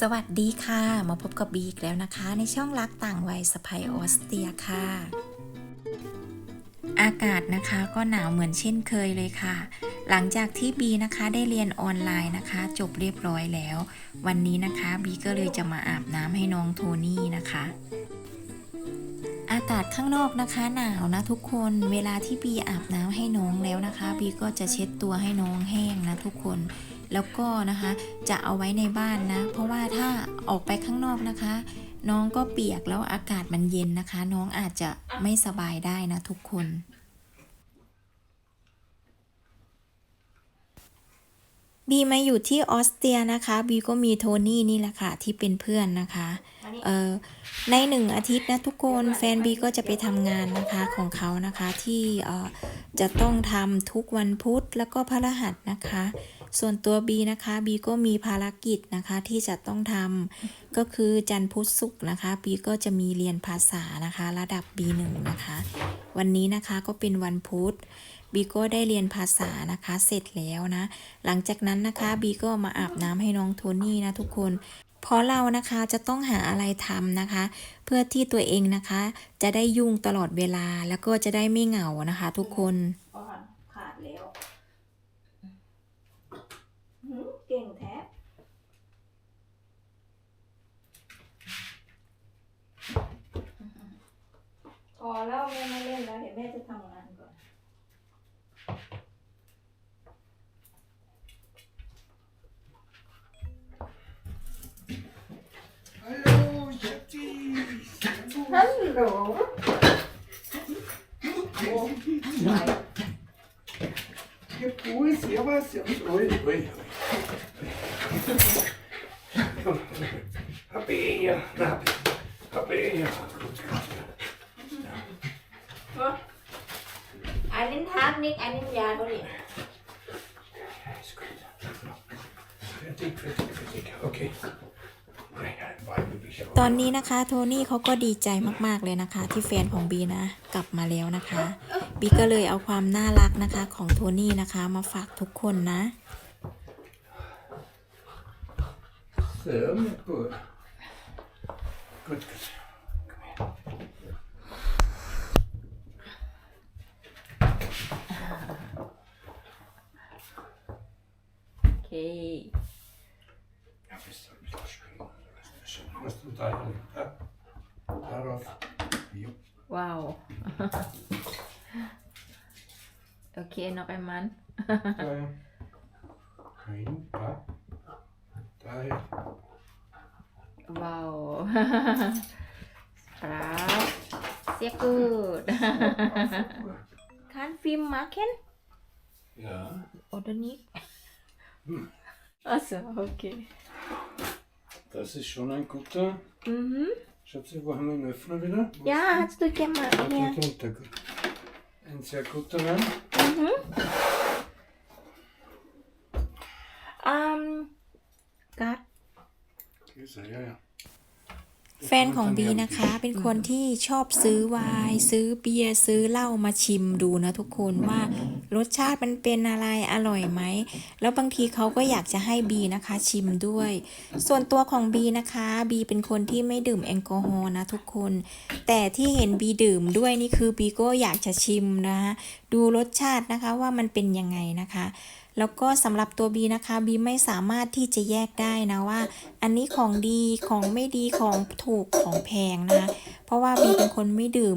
สวัสดีค่ะ มาพบกับบีอีกแล้วนะคะ ในช่องรักต่างวัยสไปออสเตียค่ะ อากาศนะคะก็หนาวเหมือนเช่นเคยเลยค่ะ หลังจากที่บีนะคะได้เรียนออนไลน์นะคะ จบเรียบร้อยแล้ว วันนี้นะคะบีก็เลยจะมาอาบน้ำให้น้องโทนี่นะคะอากาศข้างนอกนะคะหนาวนะทุกคนเวลาที่บีอาบน้ำให้น้องแล้วนะคะบีก็จะเช็ดตัวให้น้องแห้งนะทุกคน แล้วก็นะคะจะเอาไว้ในบ้านนะ เพราะว่าถ้าออกไปข้างนอกนะคะ น้องก็เปียกแล้วอากาศมันเย็นนะคะ น้องอาจจะไม่สบายได้นะทุกคนบีมาอยู่ที่ออสเตรียนะคะบีก็มีโทนี่นี่แหละค่ะที่เป็นเพื่อนนะคะเออในหนึ่งอาทิตย์นะทุกคนแฟนบีก็จะไปทำงานนะคะของเขานะคะที่เออจะต้องทำทุกวันพุธแล้วก็พฤหัสนะคะ ส่วนตัวบีนะคะบีก็มีภารกิจนะคะที่จะต้องทำก็คือจันทร์พุธศุกร์นะคะบีก็จะมีเรียนภาษานะคะ ระดับ B1 นะคะ วันนี้นะคะก็เป็นวันพุธบีก็ได้เรียนภาษานะคะเสร็จแล้วนะ หลังจากนั้นนะคะบีก็มาอาบน้ำให้น้องโทนี่นะทุกคนเพราะเรานะคะจะต้องหาอะไรทำนะคะ เพื่อที่ตัวเองนะคะ จะได้ยุ่งตลอดเวลาแล้วก็จะได้ไม่เหงานะคะ ทุกคนก่อนขาดแล้ว แล้วแม่ไม่เล่นแล้ว เดี๋ยวแม่จะทำงานก่อน Hallo, Jetty. ฮัลโหล Je poes, ja was, ja. Ui, ui. Happy, happy, Fertig, fertig. Oké. Right, bye, baby. ตอนนี้นะคะโทนี่เขาก็ดีใจมากๆเลยนะคะ ที่แฟนของบีนะ กลับมาแล้วนะคะ บีก็เลยเอาความน่ารักนะคะของโทนี่นะคะ มาฝากทุกคนนะ So, goed. Goed, goed. Kom hier. โอเค Ja, bist du ein bisschen schwingen. Was du da hin? Ja. Darauf. Jo. ว้าวโอเคนอกไอ้มัน Da, ja. Ein, da. Daher. ว้าวครับเสียกูดคันฟิล์มมาเคน Ja. oder nicht Hm. also okay Das ist schon ein guter. mhm Schatzi, wo haben wir den Öffner wieder? Wo ja hast du gemacht ja. Drunter. gut. Ein sehr guter Mann. mhm ähm Gott ja, ja. แฟนของบีนะคะ เป็นคนที่ชอบซื้อไวน์ซื้อเบียร์ซื้อเหล้ามาชิมดูนะทุกคนว่ารสชาติมันเป็นอะไรอร่อยไหม แล้วบางทีเขาก็อยากจะให้บีนะคะชิมด้วย ส่วนตัวของบีนะคะบีเป็นคนที่ไม่ดื่มแอลกอฮอล์นะทุกคน แต่ที่เห็นบีดื่มด้วยนี่คือบีก็อยากจะชิมนะคะดูรสชาตินะคะว่ามันเป็นยังไงนะคะ แล้วก็สำหรับตัวบีนะคะบีไม่สามารถที่จะแยกได้นะว่า อันนี้ของดีของไม่ดีของถูกของแพงนะคะเพราะว่าบีเป็นคนไม่ดื่ม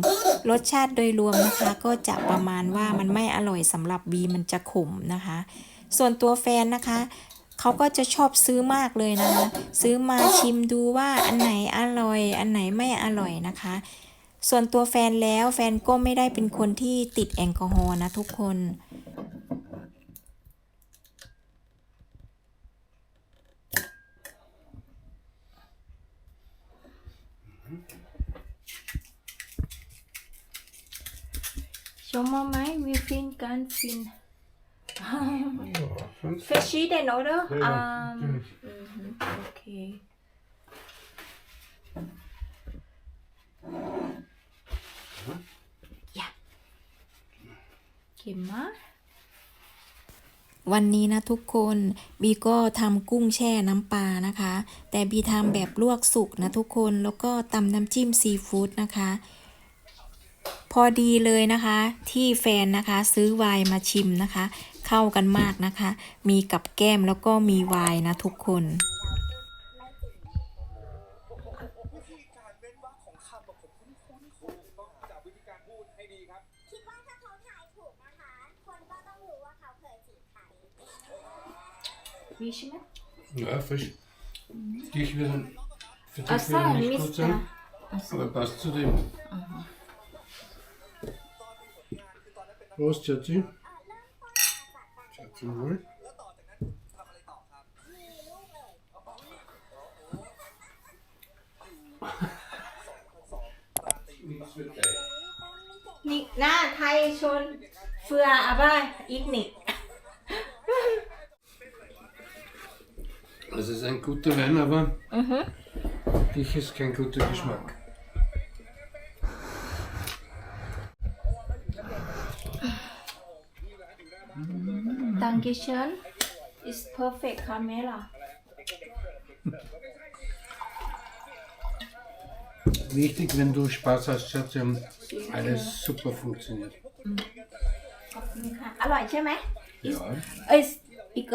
รสชาติโดยรวมนะคะ ก็จะประมาณว่ามันไม่อร่อยสำหรับบีมันจะขมนะคะ ส่วนตัวแฟนนะคะเขาก็จะชอบซื้อมากเลยนะคะซื้อมาชิมดูว่าอันไหนอร่อย อันไหนไม่อร่อยนะคะ ส่วนตัวแฟนแล้วแฟนก็ไม่ได้เป็นคนที่ติดแอลกอฮอล์นะทุกคน Sommer Mai, wir finden ganz viel. Verschieden, oder? Ja, ja. Um, mhm, okay. Ja. Geh mal. วันนี้นะทุกคนบีก็ทำกุ้งแช่น้ำปลานะคะ แต่บีทำแบบลวกสุกนะทุกคนแล้วก็ตำน้ำจิ้มซีฟู้ดนะคะ พอดีเลยนะคะ ที่แฟนนะคะซื้อไวน์มาชิมนะคะ เข้ากันมากนะคะ มีกับแก้มแล้วก็มีไวน์นะทุกคนคิดว่าถ้า Wiesz Ja, frisch. Dich wieder, für dich so, wieder nicht gut sein, aber passt zu dem. Aha. Prost, Schatzi. Schatzi wohl. Nichts mit Ei. Nicht, na, Thai schon. Früher, aber ich nicht. นเฟืออะไรอีกนิด Das ist ein guter Wein, aber für dich ist kein guter Geschmack. Dankeschön is perfect camera Wichtig, wenn du Spaß hast, Schatzi, und alles super funktioniert. ขอบคุณค่ะอร่อยใช่ไหม Ja. เอ้ยอีก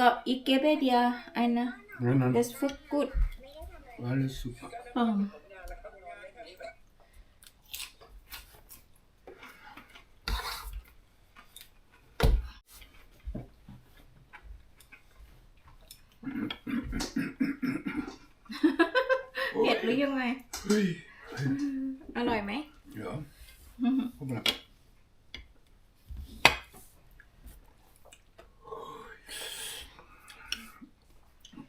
ก็อีกเก็บไอเดียไอ้นะ Nein, nein, das food good alles super. อืมเผ็ดหรือยังไง Ui. อร่อยไหม Ja. Hoppla. Bisschen scharf. genau jetzt มาแค่การฟิ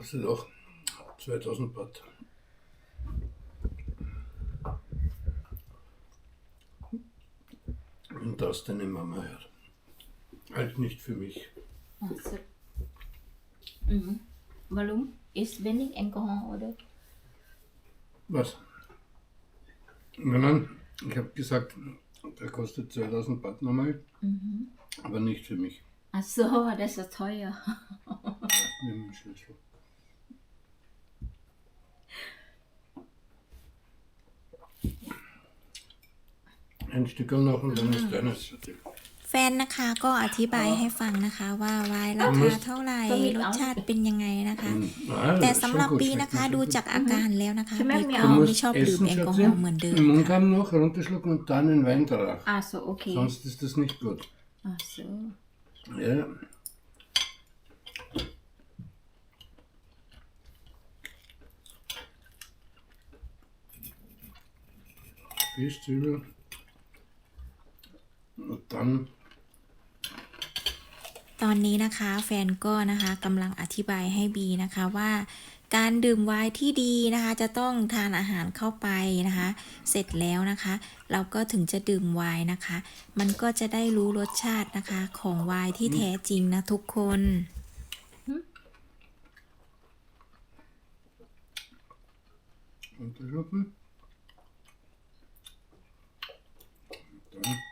Das auch 2000 Watt. Und das deine Mama hört. Halt nicht für mich. Also. Mhm. Warum? Ist wenig Alkohol oder? Was? Nein, nein, ich habe gesagt, der kostet 2000 Watt nochmal, mhm. aber nicht für mich. Ach so, das ist ja teuer. Nimm einen Schlüssel. Ein Stück noch und dann ist deines. Schatzi. แฟนนะคะก็อธิบายให้ฟังนะคะว่าไวน์ราคาเท่าไหร่รสชาติเป็นยังไงนะคะ Ah, แต่ das ist สำ schon หรับ gut, ปี schmeckt นะคะ mir schon ดู gut. จากอาการแล้วนะคะใช่ไหมบีไม่ก็เอา Du ไม่ชอบ musst ดื่ม essen, แอลกอฮอ Schatzi. ล์เหมือนเดิม Den ค่ะ Mundkamm noch runterschlucken und dann den Wein danach. อ่า so โอเค Sonst ist das nicht gut. อ่า so Ja. Fisch, Zwiebel. Und dann ตอนนี้นะคะแฟนก็นะคะกำลังอธิบายให้บีนะคะว่าการดื่มไวน์ที่ดีนะคะ จะต้องทานอาหารเข้าไปนะคะ เสร็จแล้วนะคะ เราก็ถึงจะดื่มไวน์นะคะ มันก็จะได้รู้รสชาตินะคะ ของไวน์ที่แท้จริงนะทุกคน unterschlucken. Und dann Du bist schon, ne? Schaust nicht glücklich. Für dich brauchen wir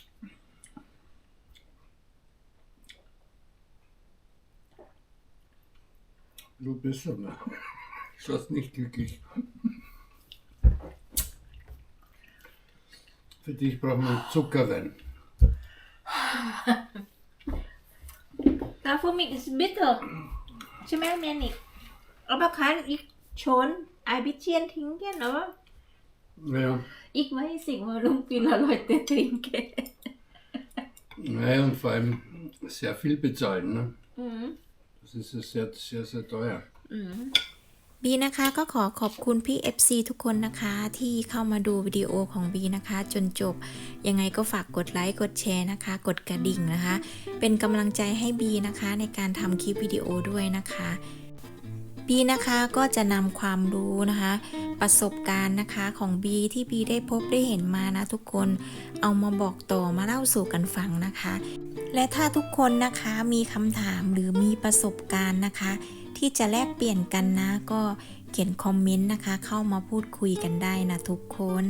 Zuckerwein. ตาฟูมิก is bitter ใช่ไหม เมียนิกเอาไปคันอีกชนไอบิเชียนทิ้งแกเนาะ Ja, อีกไว้สิ่งว่าลุงกินอร่อยแต่ทิ้งแก naja, und vor allem sehr viel bezahlen. Ne? บีนะคะก็ขอขอบคุณพี่ FC ทุกคนนะคะที่เข้ามาดูวิดีโอของบีนะคะ จนจบ ยังไงก็ฝากกดไลค์กดแชร์นะคะ กดกระดิ่งนะคะ เป็นกำลังใจให้บีนะคะในการทำคลิปวิดีโอด้วยนะคะ บีนะคะก็จะนำความรู้นะคะ ประสบการณ์นะคะของบีที่บีได้พบได้เห็นมานะทุกคนเอามาบอกต่อมาเล่าสู่กันฟังนะคะ และถ้าทุกคนนะคะมีคำถามหรือมีประสบการณ์นะคะ ที่จะแลกเปลี่ยนกันนะก็เขียนคอมเมนต์นะคะ เข้ามาพูดคุยกันได้นะทุกคน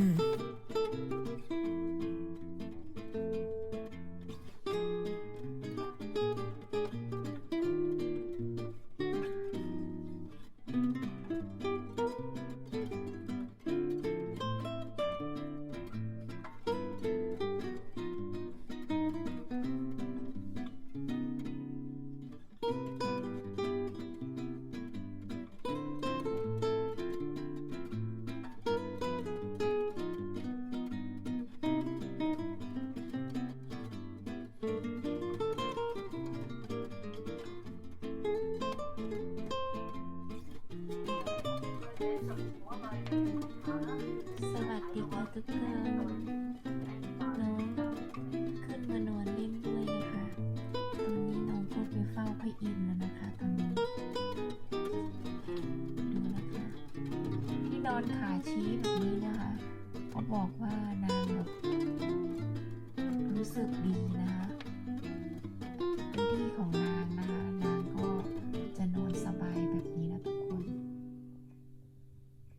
ชี้แบบนี้นะคะเขาบอกว่านางแบบรู้สึกดีนะคะเป็นที่ของนางนะคะนางก็จะนอนสบายแบบนี้นะทุกคน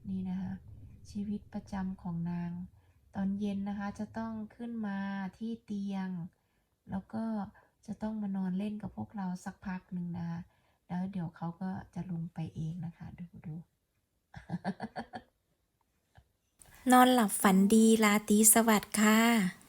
นี่นะคะชีวิตประจำของนาง ตอนเย็นนะคะจะต้องขึ้นมาที่เตียง แล้วก็จะต้องมานอนเล่นกับพวกเราสักพักหนึ่งนะคะแล้วเดี๋ยวเขาก็จะลงไปเองนะคะ ดูดู นอนหลับฝันดีราตรีสวัสดิ์ค่ะ